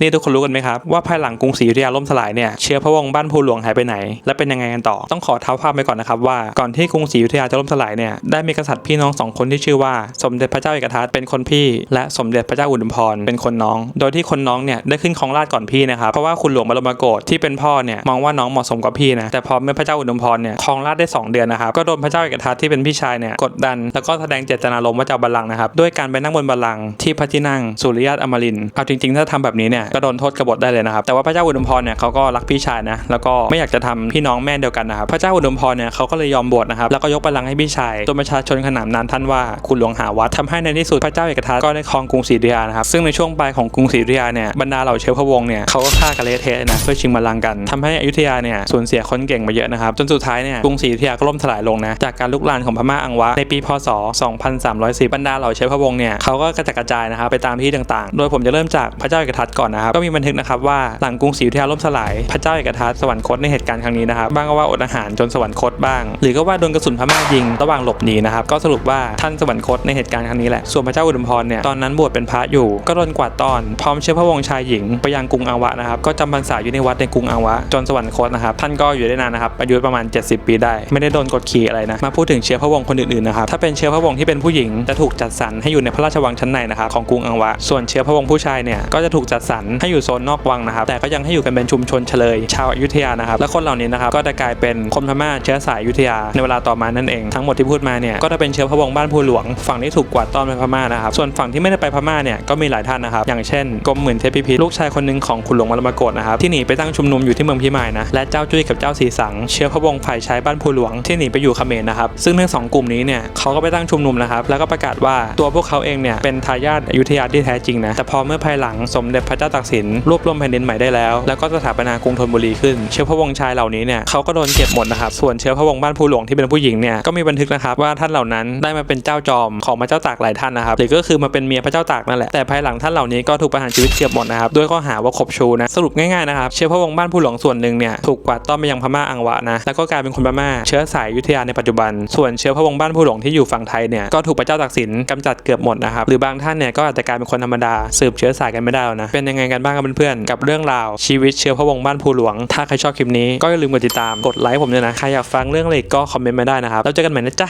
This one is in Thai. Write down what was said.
นี่ทุกคนรู้กันไหมครับว่าภายหลังกรุงศรีอยุธยาล่มสลายเนี่ยเชื้อพระวงศ์บ้านภูหลวงหายไปไหน และเป็นยังไงกันต่อต้องขอเท้าความไปก่อนนะครับว่าก่อนที่กรุงศรีอยุธยาจะล่มสลายเนี่ยได้มีกษัตริย์พี่น้องสองคนที่ชื่อว่าสมเด็จพระเจ้าเอกทัตเป็นคนพี่ และสมเด็จพระเจ้าอุดมพรเป็นคนน้อง โดยที่คนน้องเนี่ยได้ขึ้นครองราชก่อนพี่นะครับเพราะว่าคุณหลวงบรมโกศที่เป็นพ่อเนี่ยมองว่าน้องเหมาะสมกับพี่นะแต่พอเมื่อพระเจ้าอุดมพรเนี่ยครองราชได้สองเดือนนะครับก็โดนพระเจ้าเอกทัตที่เป็นพี่ชายเนี่ยกดดัน แล้วก็แสดงเจตนารมณ์ว่าจะบัลลังก์นะครับด้วยการไปนั่งบนบัลลังก์ที่พระที่นั่งสุริยะอมรินทร์เอาจริงๆถ้าทำแบบนี้เนี่ยก็โดนโทษกบฏได้เลยนะครับ แต่ว่าพระเจ้าอุดมพรเนี่ยเขาก็รักพี่ชายนะ แล้วก็ไม่อยากจะทำพี่น้องแม่เดียวกันนะครับ พระเจ้าอุดมพรเนี่ยเขาก็เลยยอมบวชนะครับ แล้วก็ยกบัลลังก์ให้พี่ชายจนประชาชนขนานนามท่านว่าคุณหลวงหาวัดทำให้ในที่สุดพระเจ้าเอกทัตก็ได้ครองกรุงศรีอยุธยานะครับ ซึ่งในช่วงปลายของกรุงศรีอยุธยาเนี่ย บรรดาเหล่าเชื้อพระวงศ์เนี่ยเขาก็ฆ่ากันเละเทะนะเพื่อชิงบัลลังก์กันทำให้อยุธยาเนี่ยสูญเสียคนเก่งมาเยอะนะครับ จนสุดท้ายเนี่ย กรุงศรีอยุธยาก็ล่มสลายลงนะ จากการลุกลานของพม่าอังวะในปีพศ 2310บรรดาเหล่าเชื้อพระวงศ์เนี่ยเขาก็กระจัดกระจายนะครับไปตามที่ต่างๆ โดยผมจะเริ่มจากพระเจ้าเอกทัตก่อนนะครับก็มีบันทึกนะครับว่าหลังกรุงศรีอยุธยาล่มสลายพระเจ้าเอกทัตสวรรคตในเหตุการณ์ครั้งนี้นะครับบ้างก็ว่าอดอาหารจนสวรรคตบ้าง หรือก็ว่าโดนกระสุนพม่ายิงระหว่างหลบหนีนะครับก็สรุปว่าท่านสวรรคตในเหตุการณ์ครั้งนี้แหละส่วนพระเจ้าอุดมพรเนี่ยตอนนั้นบวชเป็นพระอยู่ก็โดนกวาดตอนพร้อมเชื้อพระวงศ์ชายหญิงไปยังกรุงอังวะนะครับก็จำพรรษาอยู่ในวัดในกรุงอังวะจนสวรรคตนะครับท่านก็อยู่ได้นานนะครับอายุประมาณ 70 ปีได้ ไม่ได้โดนกดขี่อะไรนะมาพูดถึงเชื้อพระวงศ์คนอื่นๆนะครับถ้าเป็นเชื้อพระวงศ์ที่เป็นผู้หญิงจะถูกจัดสรรให้อยู่ในพระราชวังชั้นในนะครับของกรุงอังวะส่วนเชื้อพระวงศ์ผู้ชายเนี่ยก็จะถูกจัดสรรให้อยู่โซนนอกวังนะครับ แต่ก็ยังให้อยู่กันเป็นชุมชนเฉลย ชาวอยุธยานะครับ และคนเหล่านี้นะครับก็จะกลายเป็นคนพม่าเชื้อสายอยุธยาในเวลาต่อมานั่นเอง ทั้งหมดที่พูดมาเนี่ยก็จะเป็นเชื้อพระวงศ์บ้านภูหลวง ฝั่งที่ถูกกวาดต้อนไปพม่านะครับ ส่วนฝั่งที่ไม่ได้ไปพม่าเนี่ยก็มีหลายท่านนะครับ อย่างเช่นกรมหมื่นเทพพิพิธลูกชายคนหนึ่งของคุณหลวงมรมกศนะครับที่หนีไปตั้งชุมนุมอยู่ที่เมืองพิมายนะและเจ้าจุ้ยกับเจ้าสีสัง เชื้อพระวงศ์ฝ่ายชายบ้านภูหลวงที่หนีไปอยู่เขมรนะครับซึ่งทั้งสองกลุ่มนี้เนี่ยเขาก็ไปตั้งชุมนุมนะครับแล้วก็ประกาศว่าตัวพวกเขาเองเนี่ยเป็นทายาทอยุธยาที่แท้จริงนะแต่พอเมื่อภายหลังสมเด็จพระเจ้าตากสินรวบรวมแผ่นดินใหม่ได้แล้ว แล้วก็สถาปนากรุงธนบุรีขึ้น เชื้อพระวงศ์ชายเหล่านี้เนี่ยเขาก็โดนเก็บหมดนะครับ ส่วนเชื้อพระวงศ์บ้านภูหลวงที่เป็นผู้หญิงเนี่ยก็มีบันทึกนะครับว่าท่านเหล่านั้นได้มาเป็นเจ้าจอมของพระเจ้าตากหลายท่านนะครับหรือก็คือมาเป็นเมียพระเจ้าตากนั่นแหละแต่ภายหลังท่านเหล่านี้ก็ถูกประหารชีวิตเกือบหมดนะครับด้วยข้อหาว่าข่มชูนะสรุปง่ายๆนะครับเชื้อพระวงศ์บ้านภูหลวงส่วนหนึ่งเนี่ยถูกกวาดต้อนไปยังพม่าอังวะนะแล้วก็กลายเป็นคนพม่าเชื้อสายยุธยาในปัจจุบัน ส่วนเชื้อพระวงศ์บ้านภูหลวงที่อยู่ฝั่งไทยเนี่ยก็ถูกพระเจ้าตากสินกำจัดเกือบหมดนะครับหรือบางท่านเนี่ยก็อาจจะกลายเป็นคนธรรมดาสืบเชื้อสายกันไม่ได้แล้วนะเป็นยังไงกันบ้างครับเพื่อนๆกับเรื่องราวชีวิตเชื้อพระวงศ์บ้านภูหลวง ถ้าใครชอบคลิปนี้ก็อย่าลืมกดติดตามกดไลค์ผมด้วยนะใครอยากฟังเรื่องอะไรกก็คอมเมนต์มาได้นะครับแล้วเจอกันใหม่นะจ๊ะ